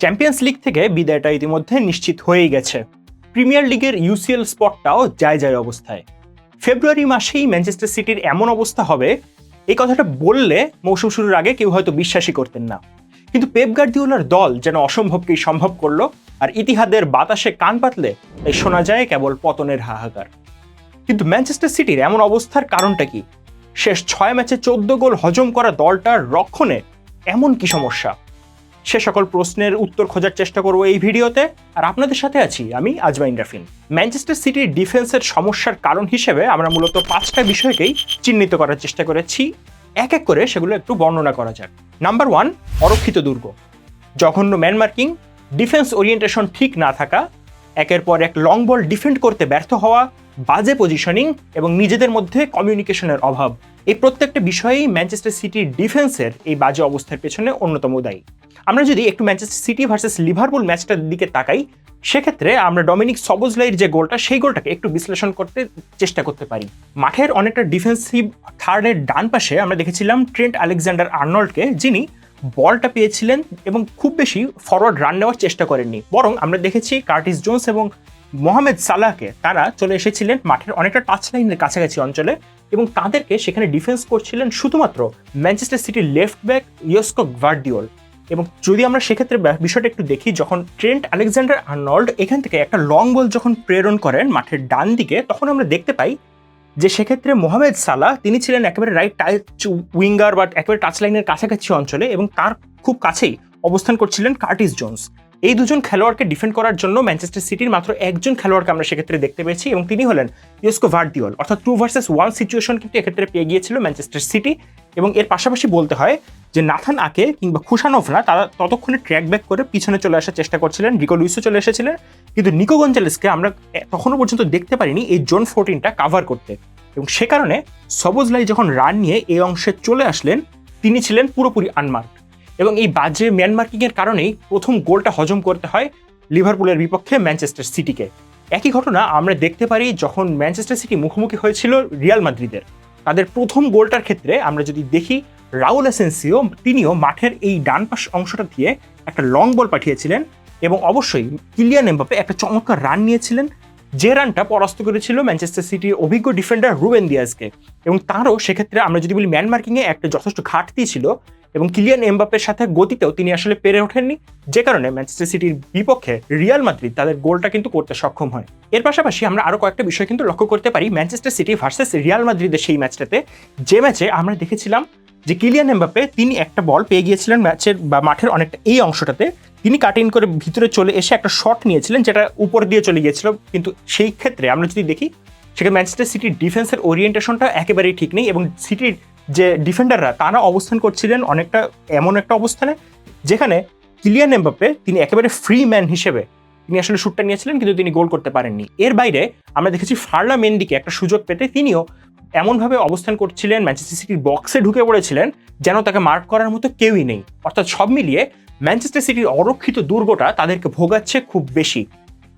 Champions league থেকে বিদায়টা ইতিমধ্যে নিশ্চিত হয়েই গেছে। প্রিমিয়ার লিগের ইউসিএল স্পটটাও যায় যায় অবস্থায়। ফেব্রুয়ারি মাসেই ম্যানচেস্টার সিটির এমন অবস্থা হবে, এই কথাটা বললে মৌসুম শুরুর আগে কেউ হয়তো বিশ্বাসই করতেন না। কিন্তু পেপ গার্দিওলার দল যেন অসম্ভবকেই সম্ভব করল, আর ইতিহাদের বাতাসে কান পাতলে তাই শোনা যায় কেবল পতনের হাহাকার। কিন্তু ম্যানচেস্টার সিটির এমন অবস্থার কারণটা কি? শেষ ছয় ম্যাচে চোদ্দ গোল হজম করা দলটার রক্ষণে এমন কি সমস্যা? সে সকল প্রশ্নের উত্তর খোঁজার চেষ্টা করব এই ভিডিওতে। আর আপনাদের সাথে আছি আমি আজমাইন রাফিন। ম্যানচেস্টার সিটির ডিফেন্সের সমস্যার কারণ হিসেবে আমরা মূলত পাঁচটা বিষয়কেই চিহ্নিত করার চেষ্টা করেছি। এক এক করে সেগুলো একটু বর্ণনা করা যাক। নাম্বার ওয়ান, অরক্ষিত দুর্গ। জঘন্য ম্যান মার্কিং ডিফেন্স ওরিয়েন্টেশন ঠিক না থাকা, একের পর এক লং বল ডিফেন্ড করতে ব্যর্থ হওয়া, বাজে পজিশনিং এবং নিজেদের মধ্যে কমিউনিকেশনের অভাব। এই প্রত্যেকটা বিষয়েই ম্যানচেস্টার সিটির ডিফেন্সের এই বাজে অবস্থার পেছনে অন্যতম দায়ী। আমরা যদি একটু ম্যানচেস্টার সিটি ভার্সেস লিভারপুল ম্যাচটার দিকে তাকাই, সেক্ষেত্রে আমরা ডমিনিক সবজলাইয়ের যে গোলটা, সেই গোলটাকে একটু বিশ্লেষণ করতে চেষ্টা করতে পারি। মাঠের অনেকটা ডিফেন্সিভ থার্ডের ডান পাশে আমরা দেখেছিলাম ট্রেন্ট আলেকজান্ডার আর্নল্ডকে যিনি বলটা পেয়েছিলেন এবং খুব বেশি ফরওয়ার্ড রান নেওয়ার চেষ্টা করেননি। বরং আমরা দেখেছি কার্টিস জোন্স এবং মোহাম্মদ সালাহকে তারা চলে এসেছিলেন মাঠের অনেকটা টাচ লাইনের কাছাকাছি অঞ্চলে এবং তাদেরকে সেখানে ডিফেন্স করছিলেন শুধুমাত্র ম্যানচেস্টার সিটির লেফট ব্যাক ইয়স্কো ভার্ডিওল এবং যদি আমরা সেক্ষেত্রে বিষয়টা একটু দেখি, যখন ট্রেন্ট আলেকজান্ডার আর্নল্ড এখান থেকে একটা লং বল যখন প্রেরণ করেন মাঠের ডান দিকে, তখন আমরা দেখতে পাই যে সেক্ষেত্রে মোহাম্মদ সালাহ, তিনি ছিলেন একেবারে রাইট টাচ উইঙ্গার বা একেবারে টাচ লাইনের কাছাকাছি অঞ্চলে এবং তার খুব কাছেই অবস্থান করছিলেন কার্টিস জোন্স এই দুজন খেলোয়াড়কে ডিফেন্ড করার জন্য ম্যানচেস্টার সিটির মাত্র একজন খেলোয়াড়কে আমরা সেক্ষেত্রে দেখতে পেয়েছি এবং তিনি হলেন ইউস্কো ভার্দিওল অর্থাৎ টু ভার্সেস ওয়ান সিচুয়েশন কিন্তু এক্ষেত্রে পেয়ে গিয়েছিল ম্যানচেস্টার সিটি এবং এর পাশাপাশি বলতে হয় যে নাথান আকে কিংবা খুশানোভরা তারা ততক্ষণে ট্র্যাক ব্যাক করে পিছনে চলে আসার চেষ্টা করছিলেন রিকো লুইসও চলে এসেছিলেন, কিন্তু নিকো গঞ্জালেসকে আমরা তখনও পর্যন্ত দেখতে পারিনি এই জোন ফোরটিনটা কাভার করতে। এবং সে কারণে সবুজলাই যখন রান নিয়ে এই অংশে চলে আসলেন, তিনি ছিলেন পুরোপুরি আনমার্ক এবং এই বাজে ম্যানমার্কিংয়ের কারণেই প্রথম গোলটা হজম করতে হয় লিভারপুলের বিপক্ষে ম্যানচেস্টার সিটিকে। একই ঘটনা আমরা দেখতে পারি যখন ম্যানচেস্টার সিটি মুখোমুখি হয়েছিল রিয়াল মাদ্রিদের। তাদের প্রথম গোলটার ক্ষেত্রে আমরা যদি দেখি, রাউল এসেন্সিও তিনিও মাঠের এই ডান পাশ অংশটা দিয়ে একটা লং বল পাঠিয়েছিলেন এবং অবশ্যই কিলিয়ান এমবাপে একটা চমৎকার রান নিয়েছিলেন। যে রানটা পরাস্ত করেছিল ম্যানচেস্টার সিটির অভিজ্ঞ ডিফেন্ডার রুবেন দিয়াজকে। এবং তারও সেক্ষেত্রে আমরা যদি বলি ম্যান মার্কিংয়ে একটা যথেষ্ট ঘাটতি ছিল এবং কিলিয়ান এমবাপের সাথে গতিতেও তিনি আসলে পেরে ওঠেননি, যে কারণে ম্যানচেস্টার সিটির বিপক্ষে রিয়াল মাদ্রিদ তাদের গোলটা কিন্তু করতে সক্ষম হয়। এর পাশাপাশি আমরা আরও কয়েকটা বিষয় কিন্তু লক্ষ্য করতে পারি ম্যানচেস্টার সিটি ভার্সেস রিয়াল মাদ্রিদের সেই ম্যাচটাতে যে ম্যাচে আমরা দেখেছিলাম যে কিলিয়ান এমবাপে তিনি একটা বল পেয়ে গিয়েছিলেন ম্যাচের বা মাঠের অনেকটা এই অংশটাতে। তিনি কাট ইন করে ভিতরে চলে এসে একটা শট নিয়েছিলেন, যেটা উপর দিয়ে চলে গিয়েছিল। কিন্তু সেই ক্ষেত্রে আমরা যদি দেখি, সেখানে ম্যানচেস্টার সিটির ডিফেন্সের ওরিয়েন্টেশনটা একেবারেই ঠিক নেই এবং সিটির যে ডিফেন্ডাররা, তারা অবস্থান করছিলেন অনেকটা এমন একটা অবস্থানে যেখানে কিলিয়ান এমবাপ্পে তিনি একেবারে ফ্রি ম্যান হিসেবে তিনি আসলে শ্যুটটা নিয়েছিলেন, কিন্তু তিনি গোল করতে পারেননি। এর বাইরে আমরা দেখেছি ফার্লা মেন্ডিকে একটা সুযোগ পেতে তিনিও এমনভাবে অবস্থান করছিলেন ম্যানচেস্টার সিটির বক্সে ঢুকে পড়েছিলেন, যেন তাকে মার্ক করার মতো কেউই নেই। অর্থাৎ সব মিলিয়ে ম্যানচেস্টার সিটির অরক্ষিত দুর্গটা তাদেরকে ভোগাচ্ছে খুব বেশি।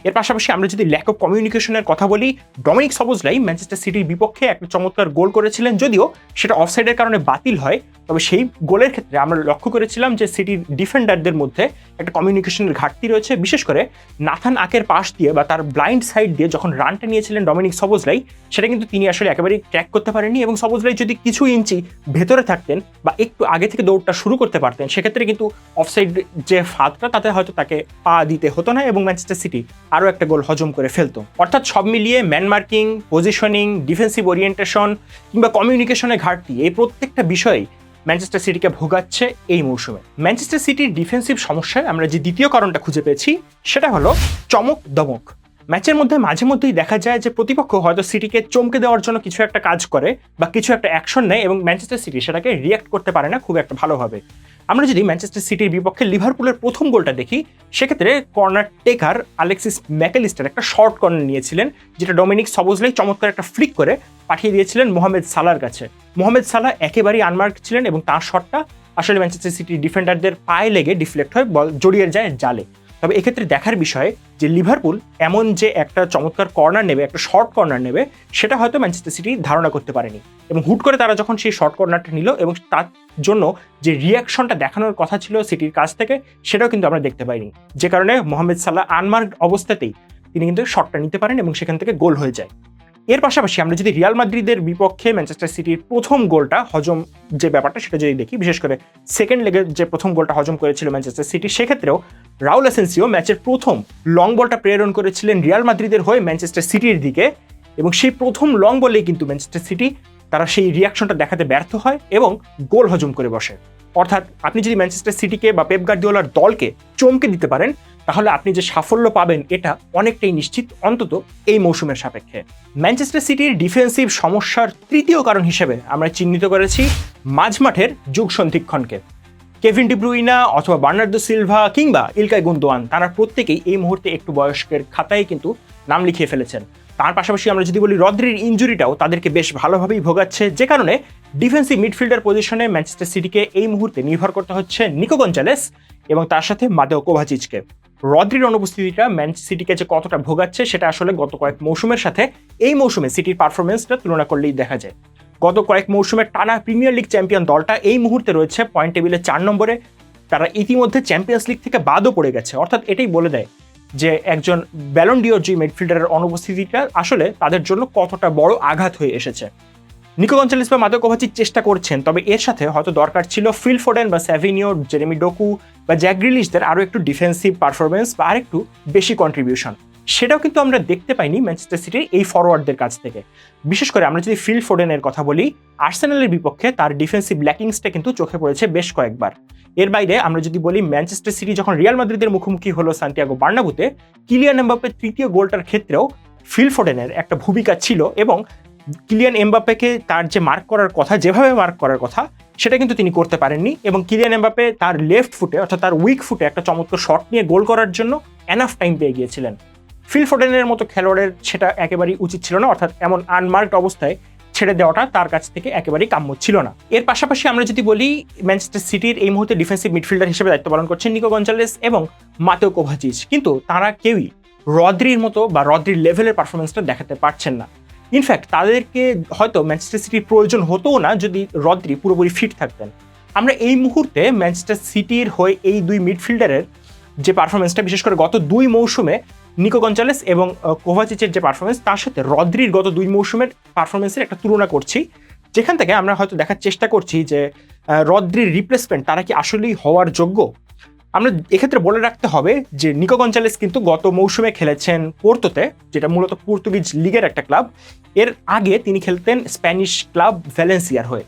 এর পাশাপাশি আমরা যদি ল্যাক অফ কমিউনিকেশনের কথা বলি ডমিনিক সবুজলাই ম্যানচেস্টার সিটির বিপক্ষে একটা চমৎকার গোল করেছিলেন, যদিও সেটা অফসাইডের কারণে বাতিল হয়। তবে সেই গোলের ক্ষেত্রে আমরা লক্ষ্য করেছিলাম যে সিটির ডিফেন্ডারদের মধ্যে একটা কমিউনিকেশনের ঘাটতি রয়েছে। বিশেষ করে নাথান আকের পাশ দিয়ে বা তার ব্লাইন্ড সাইড দিয়ে যখন রানটা নিয়েছিলেন ডমিনিক সবুজলাই, সেটা কিন্তু তিনি আসলে একেবারেই ট্র্যাক করতে পারেননি এবং সবুজলাই যদি কিছু ইঞ্চি ভেতরে থাকতেন বা একটু আগে থেকে দৌড়টা শুরু করতে পারতেন, সেক্ষেত্রে কিন্তু অফসাইড যে ফাঁদটা, তাতে হয়তো তাকে পা দিতে হতো না এবং ম্যানচেস্টার সিটি আরও একটা গোল হজম করে ফেলতো। অর্থাৎ সব মিলিয়ে man marking positioning defensive orientation কিংবা কমিউনিকেশনের ঘাটতি এই প্রত্যেকটা বিষয়ে ম্যানচেস্টার সিটিকে ভোগাচ্ছে এই মৌসুমে। ম্যানচেস্টার সিটির ডিফেন্সিভ সমস্যায় আমরা যে দ্বিতীয় কারণটা খুঁজে পেয়েছি, সেটা হলো চমক দমক। ম্যাচের মধ্যে মাঝে মধ্যেই দেখা যায় যে প্রতিপক্ষ হয়তো সিটিকে চমকে দেওয়ার জন্য কিছু একটা কাজ করে বা কিছু একটা অ্যাকশন নেয় এবং ম্যানচেস্টার সিটি সেটাকে রিয়াক্ট করতে পারে না খুব একটা ভালোভাবে। আমরা যদি ম্যানচেস্টার সিটির বিপক্ষে লিভারপুলের প্রথম গোলটা দেখি, সেক্ষেত্রে corner taker Alexis Mac Allister একটা শর্ট কর্নার নিয়েছিলেন, যেটা ডোমিনিক সবজলাই চমৎকার একটা ফ্লিক করে পাঠিয়ে দিয়েছিলেন মোহাম্মদ সালার কাছে। মোহাম্মদ সালা একেবারেই আনমার্ক ছিলেন এবং তার শটটা আসলে ম্যানচেস্টার সিটির ডিফেন্ডারদের পায়ে লেগে ডিফ্লেক্ট হয়ে বল জড়িয়ে যায় জালে। তবে এক্ষেত্রে দেখার বিষয় যে লিভারপুল এমন যে একটা চমৎকার কর্নার নেবে, একটা শর্ট কর্নার নেবে, সেটা হয়তো ম্যানচেস্টার সিটি ধারণা করতে পারেনি। এবং হুট করে তারা যখন সেই শর্ট কর্নারটা নিল এবং তার জন্য যে রিয়াকশনটা দেখানোর কথা ছিল সিটির কাছ থেকে, সেটাও কিন্তু আমরা দেখতে পাইনি। যে কারণে মোহাম্মদ সাল্লাহ আনমার্ক অবস্থাতেই তিনি কিন্তু শটটা নিতে পারেন এবং সেখান থেকে গোল হয়ে যায়। এর পাশাপাশি আমরা যদি রিয়াল মাদ্রিদের বিপক্ষে ম্যানচেস্টার সিটির প্রথম গোলটা হজম যে ব্যাপারটা সেটা যদি দেখি, বিশেষ করে সেকেন্ড লেগের যে প্রথম গোলটা হজম করেছিল ম্যানচেস্টার সিটি সেক্ষেত্রেও রাউল এসেন্সিও ম্যাচের প্রথম লং বলটা প্রেরণ করেছিলেন রিয়াল মাদ্রিদের হয়ে ম্যানচেস্টার সিটির দিকে এবং সেই প্রথম লং বলেই কিন্তু ম্যানচেস্টার সিটি তারা সেই রিয়াকশনটা দেখাতে ব্যর্থ হয় এবং গোল হজম করে বসে। অর্থাৎ আপনি যদি ম্যানচেস্টার সিটিকে বা পেপ গার্দিওলার দলকে চমকে দিতে পারেন তাহলে আপনি যে সাফল্য পাবেন এটা অনেকটাই নিশ্চিত অন্তত এই মৌসুমের সাপেক্ষে। ম্যানচেস্টার সিটির ডিফেন্সিভ সমস্যার তৃতীয় কারণ হিসেবে আমরা চিহ্নিত করেছি মাঝমাঠের যুগ সন্ধিক্ষণকে। কেভিন ডিব্রুইনা অথবা বার্নার্দো সিলভা কিংবা ইলকাই গুন্দোয়ান, তারা প্রত্যেকেই এই মুহূর্তে একটু বয়স্কের খাতায় কিন্তু নাম লিখিয়ে ফেলেছেন। তার পাশাপাশি আমরা যদি বলি রদ্রির ইঞ্জুরিটাও তাদেরকে বেশ ভালোভাবেই ভোগাচ্ছে, যে কারণে ডিফেন্সিভ মিডফিল্ডার পজিশনে ম্যানচেস্টার সিটিকে এই মুহূর্তে নির্ভর করতে হচ্ছে নিকো গঞ্জালেস এবং তার সাথে মাদেও কোভাচিচকে। রদ্রির অনুপস্থিতিটা ম্যান সিটিকে যে কতটা ভোগাচ্ছে সেটা আসলে গত কয়েক মৌসুমের সাথে, এই মৌসুমে সিটির পারফরমেন্সটা তুলনা করলেই দেখা যায়। গত কয়েক মৌসুমে টানা প্রিমিয়ার লিগ চ্যাম্পিয়ন দলটা এই মুহূর্তে রয়েছে, পয়েন্ট টেবিলে চার নম্বরে। তারা ইতিমধ্যে চ্যাম্পিয়ন্স লিগ থেকে বাদও পড়ে গেছে। অর্থাৎ এটাই বলে দেয় যে একজন ব্যালন্ডিওর জি মিডফিল্ডারের অনুপস্থিতিটা আসলে তাদের জন্য কতটা বড় আঘাত হয়ে এসেছে। নিকো গঞ্জালিস বা মাদক কোভাচিচ চেষ্টা করছেন, তবে এর সাথে হয়তো দরকার ছিল ফিল ফোডেন বা স্যাভিনিও, জেরেমি ডোকু বা জ্যাক গ্রিলিশদের আরও একটু ডিফেন্সিভ পারফরমেন্স বা আরেকটু বেশি কন্ট্রিবিউশন সেটাও কিন্তু আমরা দেখতে পাইনি ম্যানচেস্টার সিটির এই ফরওয়ার্ডদের কাছ থেকে। বিশেষ করে আমরা যদি ফিল ফোডেনের কথা বলি আর্সেনালের বিপক্ষে তার ডিফেন্সিভ ল্যাকিংসটা কিন্তু চোখে পড়েছে বেশ কয়েকবার। এর বাইরে আমরা যদি বলি ম্যানচেস্টার সিটি যখন রিয়াল মাদ্রিদের মুখোমুখি হলো সান্তিয়াগো বার্নাবুতে কিলিয়ান এমবাপের তৃতীয় গোলটার ক্ষেত্রেও ফিল ফোডেনের একটা ভূমিকা ছিল এবং কিলিয়ান এমবাপ্পেকে তার যে মার্ক করার কথা, যেভাবে মার্ক করার কথা, সেটা কিন্তু তিনি করতে পারেননি এবং কিলিয়ান এমবাপ্পে তার লেফট ফুটে অর্থাৎ তার উইক ফুটে একটা চমৎকার শট নিয়ে গোল করার জন্য এনাফ টাইম পেয়ে গিয়েছিলেন। ফিল ফোডেনের মতো খেলোয়াড়ের সেটা একেবারেই উচিত ছিল না, অর্থাৎ এমন আনমার্কড অবস্থায় ছেড়ে দেওয়াটা তার কাছ থেকে একেবারেই কাম্য ছিল না। এর পাশাপাশি আমরা যদি বলি ম্যানচেস্টার সিটির এই মুহূর্তে ডিফেন্সিভ মিডফিল্ডার হিসেবে দায়িত্ব পালন করছেন নিকো গঞ্জালেস এবং মাতেও কোভাচিচ কিন্তু তারা কেউই রদ্রির মতো বা রদ্রির লেভেলের পারফরমেন্সটা দেখাতে পারছেন না। ইনফ্যাক্ট তাদেরকে হয়তো ম্যানচেস্টার সিটির প্রয়োজন হতোও না যদি রদ্রি পুরোপুরি ফিট থাকতেন। আমরা এই মুহূর্তে ম্যানচেস্টার সিটির হয়ে এই দুই মিডফিল্ডারের যে পারফরমেন্সটা বিশেষ করে গত দুই মৌসুমে নিকো গঞ্জালেস এবং কোভাচিচের যে পারফরমেন্স তার সাথে রদ্রির গত দুই মৌসুমের পারফরমেন্সের একটা তুলনা করছি। যেখান থেকে আমরা হয়তো দেখার চেষ্টা করছি যে রদ্রির রিপ্লেসমেন্ট তারা কি আসলেই হওয়ার যোগ্য? আমরা এক্ষেত্রে বলে রাখতে হবে যে নিকো গঞ্জালেস কিন্তু গত মৌসুমে খেলেছেন পোর্তোতে, যেটা মূলত পর্তুগিজ লিগের একটা ক্লাব। এর আগে তিনি খেলতেন স্প্যানিশ ক্লাব ভ্যালেন্সিয়ার হয়ে।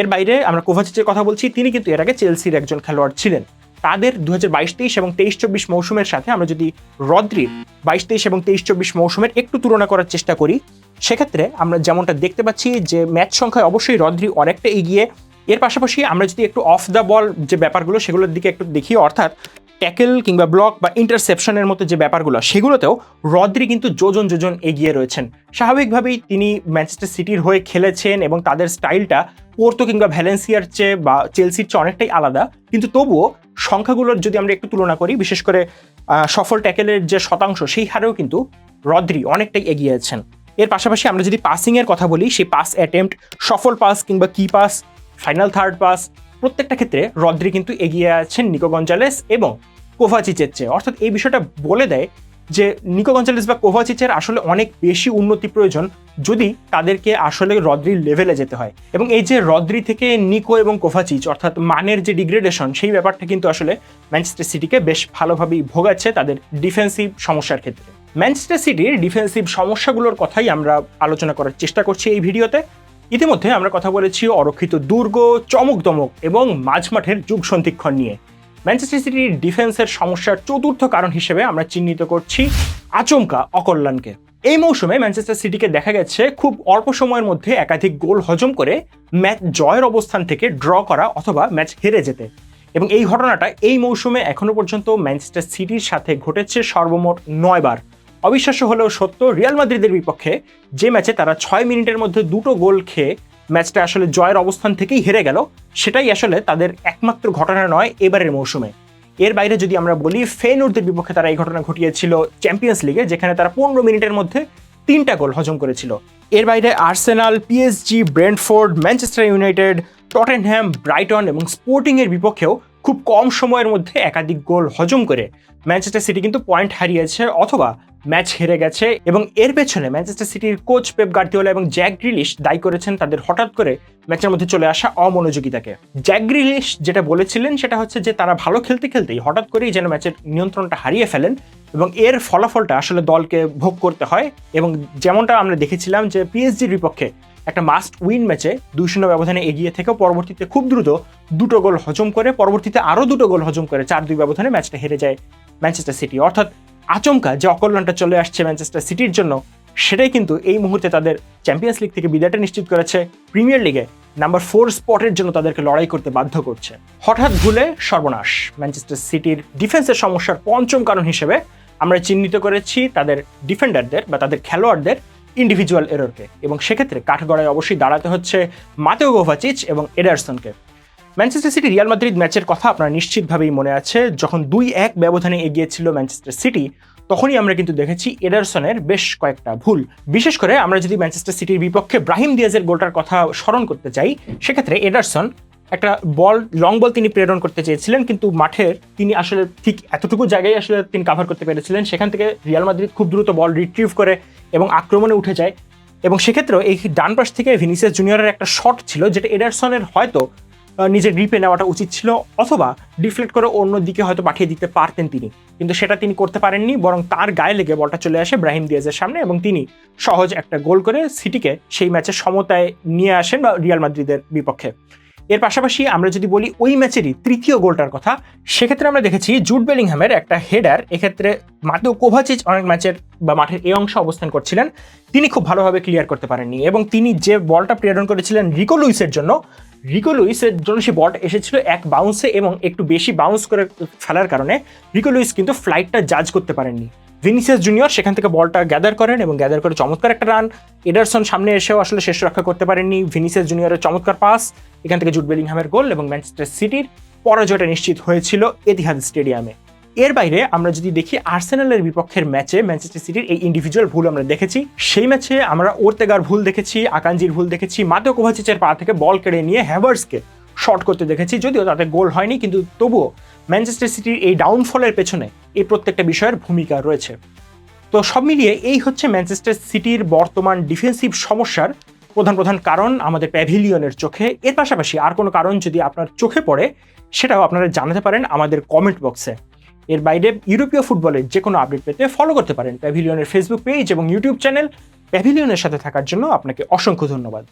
এর বাইরে আমরা কোভাচিচের কথা বলছি, তিনি কিন্তু এর আগে চেলসির একজন খেলোয়াড় ছিলেন। তাদের দু হাজার বাইশ তেইশ এবং তেইশ চব্বিশ মৌসুমের সাথে আমরা যদি রদ্রির বাইশ তেইশ এবং তেইশ চব্বিশ মৌসুমের একটু তুলনা করার চেষ্টা করি, সেক্ষেত্রে আমরা যেমনটা দেখতে পাচ্ছি যে ম্যাচ সংখ্যায় অবশ্যই রদ্রি অনেকটা এগিয়ে এর পাশাপাশি আমরা যদি একটু অফ দ্য বল যে ব্যাপারগুলো, সেগুলোর দিকে একটু দেখি অর্থাৎ ট্যাকেল কিংবা ব্লক বা ইন্টারসেপশনের মতো যে ব্যাপারগুলো, সেগুলোতেও রদ্রি কিন্তু যোজন যোজন এগিয়ে রয়েছেন। স্বাভাবিকভাবেই তিনি ম্যানচেস্টার সিটির হয়ে খেলেছেন এবং তাদের স্টাইলটা পোর্তো কিংবা ভ্যালেন্সিয়ার চেয়ে বা চেলসির চেয়ে অনেকটাই আলাদা। কিন্তু তবুও সংখ্যাগুলোর যদি আমরা একটু তুলনা করি, বিশেষ করে সফল ট্যাকেলের যে শতাংশ, সেই হারেও কিন্তু রদ্রি অনেকটাই এগিয়ে আছেন। এর পাশাপাশি আমরা যদি পাসিংয়ের কথা বলি, সেই পাস অ্যাটেম্প্ট সফল পাস কিংবা কি পাস ফাইনাল থার্ড পাস প্রত্যেকটা ক্ষেত্রে রদ্রি কিন্তু এগিয়ে আছেন নিকো গঞ্জালেস এবং কোভাচিচের চেয়ে অর্থাৎ এই বিষয়টা বলে দেয় যে নিকো গঞ্জালেস বা কোভাচিচের আসলে অনেক বেশি উন্নতি প্রয়োজন যদি তাদেরকে আসলে রদ্রির লেভেলে যেতে হয়। এবং এই যে রদ্রি থেকে নিকো এবং কোভাচিচ, অর্থাৎ মানের যে ডিগ্রেডেশন সেই ব্যাপারটা কিন্তু আসলে ম্যানচেস্টার সিটিকে বেশ ভালোভাবেই ভোগাচ্ছে তাদের ডিফেন্সিভ সমস্যার ক্ষেত্রে। ম্যানচেস্টার সিটির ডিফেন্সিভ সমস্যাগুলোর কথাই আমরা আলোচনা করার চেষ্টা করছি এই ভিডিওতে। ইতিমধ্যে আমরা কথা বলেছি অরক্ষিত দুর্গ চমক দমক এবং মাঝমাঠের যুগ সন্ধিক্ষণ নিয়ে। ম্যানচেস্টার সিটির ডিফেন্সের সমস্যার চতুর্থ কারণ হিসেবে আমরা চিহ্নিত করছি আচমকা অকল্যাণকে। এই মৌসুমে ম্যানচেস্টার সিটিকে দেখা গেছে খুব অল্প সময়ের মধ্যে একাধিক গোল হজম করে ম্যাচ জয়ের অবস্থান থেকে ড্র করা অথবা ম্যাচ হেরে যেতে। এবং এই ঘটনাটা এই মৌসুমে এখনও পর্যন্ত ম্যানচেস্টার সিটির সাথে ঘটেছে সর্বমোট নয়বার। অবিশ্বাস্য হলেও সত্য, রিয়াল মাদ্রিদের বিপক্ষে যে ম্যাচে তারা ছয় মিনিটের মধ্যে দুটো গোল খেয়ে ম্যাচটা আসলে জয়ের অবস্থান থেকেই হেরে গেল, সেটাই আসলে তাদের একমাত্র ঘটনা নয় এবারের মৌসুমে। এর বাইরে যদি আমরা বলি ফেনুরদের বিপক্ষে তারা এই ঘটনা ঘটিয়েছিল চ্যাম্পিয়ন্স লিগে যেখানে তারা পনেরো মিনিটের মধ্যে তিনটা গোল হজম করেছিল। এর বাইরে Arsenal PSG Brentford Manchester United Tottenham Brighton এবং স্পোর্টিংয়ের বিপক্ষেও খুব কম সময়ের মধ্যে একাধিক গোল হজম করে। ম্যানচেস্টার সিটি কিন্তু পয়েন্ট হারিয়েছে অথবা ম্যাচ হেরে গেছে এবং এর পেছনে ম্যানচেস্টার সিটির কোচ পেপ গার্দিওলা এবং জ্যাক গ্রিলিশ দায়ী করেছেন তাদের হঠাৎ করে ম্যাচের মধ্যে চলে আসা অমনোযোগিতাকে। জ্যাক গ্রিলিশ যেটা বলেছিলেন সেটা হচ্ছে যে তারা ভালো খেলতে খেলতেই হঠাৎ করেই যেন ম্যাচের নিয়ন্ত্রণটা হারিয়ে ফেলেন এবং এর ফলাফলটা আসলে দলকে ভোগ করতে হয় এবং যেমনটা আমরা দেখেছিলাম যে পিএসজির বিপক্ষে একটা মাস্ট উইন ম্যাচে দুই শূন্য ব্যবধানে এগিয়ে থেকেও পরবর্তীতে খুব দ্রুত দুটো গোল হজম করে, পরবর্তীতে আরও দুটো গোল হজম করে চার দুই ব্যবধানে ম্যাচটা হেরে যায় ম্যানচেস্টার সিটি। অর্থাৎ আচমকা যে অকল্যাণটা চলে আসছে ম্যানচেস্টার সিটির জন্য, সেটাই কিন্তু এই মুহূর্তে তাদের চ্যাম্পিয়ন্স লিগ থেকে বিদায়টা নিশ্চিত করেছে। প্রিমিয়ার লিগে নাম্বার ফোর স্পটের জন্য তাদেরকে লড়াই করতে বাধ্য করছে। হঠাৎ ভুলে সর্বনাশ ম্যানচেস্টার সিটির ডিফেন্সের সমস্যার পঞ্চম কারণ হিসেবে আমরা চিহ্নিত করেছি তাদের ডিফেন্ডারদের বা তাদের খেলোয়াড়দের ইন্ডিভিজুয়াল এররকে এবং সেক্ষেত্রে কাঠগড়ায় অবশ্যই দাঁড়াতে হচ্ছে মাতেও গোভাচিচ এবং এডারসনকে ম্যানচেস্টার সিটি রিয়াল মাদ্রিদ ম্যাচের কথা আপনার নিশ্চিতভাবেই মনে আছে। যখন দুই এক ব্যবধানে এগিয়ে ছিল ম্যানচেস্টার সিটি তখনই আমরা কিন্তু দেখেছি এডারসনের বেশ কয়েকটা ভুল। বিশেষ করে আমরা যদি ম্যানচেস্টার সিটির বিপক্ষে ব্রাহিম দিয়াজের গোলটার কথা স্মরণ করতে চাই, সেক্ষেত্রে এডারসন একটা বল লং বল তিনি প্রেরণ করতে চেয়েছিলেন, কিন্তু মাঠের তিনি আসলে ঠিক এতটুকু জায়গায় আসলে তিনি কাভার করতে পেরেছিলেন। সেখান থেকে রিয়াল মাদ্রিদ খুব দ্রুত বল রিট্রিভ করে এবং আক্রমণে উঠে যায়। এবং সেক্ষেত্রেও এই ডান পাশ থেকে ভিনিসিয়াস জুনিয়রের একটা শট ছিল, যেটা এডারসনের হয়তো নিজের গ্রিপে নেওয়াটা উচিত ছিল, অথবা ডিফ্লেক্ট করে অন্য দিকে হয়তো পাঠিয়ে দিতে পারতেন তিনি। কিন্তু সেটা তিনি করতে পারেননি, বরং তার গায়ে লেগে বলটা চলে আসে ব্রাহিম দিয়াজের সামনে এবং তিনি সহজ একটা গোল করে সিটিকে সেই ম্যাচের সমতায় নিয়ে আসেন বা রিয়াল মাদ্রিদের বিপক্ষে। এর পাশাপাশি আমরা যদি বলি ওই ম্যাচেরই তৃতীয় গোলটার কথা, সেক্ষেত্রে আমরা দেখেছি জুট বেলিংহ্যামের একটা হেডার, এক্ষেত্রে মাতেও কোভাচিচ অনেক ম্যাচের বা মাঠের এই অংশে অবস্থান করছিলেন। তিনি খুব ভালোভাবে ক্লিয়ার করতে পারেননি এবং তিনি যে বলটা প্রেরণ করেছিলেন রিকো লুইসের জন্য রিকো লুইসের জন্য সে বট এসেছিল এক বাউন্সে এবং একটু বেশি বাউন্স করে ফেলার কারণে রিকো লুইস কিন্তু ফ্লাইটটা জাজ করতে পারেননি। ভিনিসিয়াস জুনিয়র সেখান থেকে বলটা গ্যাদার করেন এবং গ্যাদার করে চমৎকার একটা রান এডারসন সামনে এসেও আসলে শেষ রক্ষা করতে পারেননি। ভিনিসিয়াস জুনিয়রের চমৎকার পাস এখান থেকে জুট বেলিংহামের গোল এবং ম্যানচেস্টার সিটির পরাজয়টা নিশ্চিত হয়েছিল এতিহাদ স্টেডিয়ামে এর বাইরে আমরা যদি দেখি আর্সেনালের বিপক্ষের ম্যাচে ম্যানচেস্টার সিটির এই ইন্ডিভিজুয়াল ভুল আমরা দেখেছি। সেই ম্যাচে আমরা ওর্তেগার ভুল দেখেছি, আকাঞ্জির ভুল দেখেছি মাতো কোভাচিচের পা থেকে বল কেড়ে নিয়ে হ্যাভার্সকে শর্ট করতে দেখেছি, যদিও তাতে গোল হয়নি, কিন্তু তবুও ম্যানচেস্টার সিটির এই ডাউনফলের পেছনে এই প্রত্যেকটা বিষয়ের ভূমিকা রয়েছে। তো সব মিলিয়ে এই হচ্ছে ম্যানচেস্টার সিটির বর্তমান ডিফেন্সিভ সমস্যার প্রধান প্রধান কারণ আমাদের প্যাভিলিয়নের চোখে। এর পাশাপাশি আর কোনো কারণ যদি আপনার চোখে পড়ে, সেটাও আপনারা জানাতে পারেন আমাদের কমেন্ট বক্সে এর বাইরে ইউরোপীয় ফুটবলের যে কোনো আপডেট পেতে ফলো করতে পারেন প্যাভিলিয়নের ফেসবুক পেজ এবং ইউটিউব চ্যানেল প্যাভিলিয়নের সাথে থাকার জন্য আপনাকে অসংখ্য ধন্যবাদ।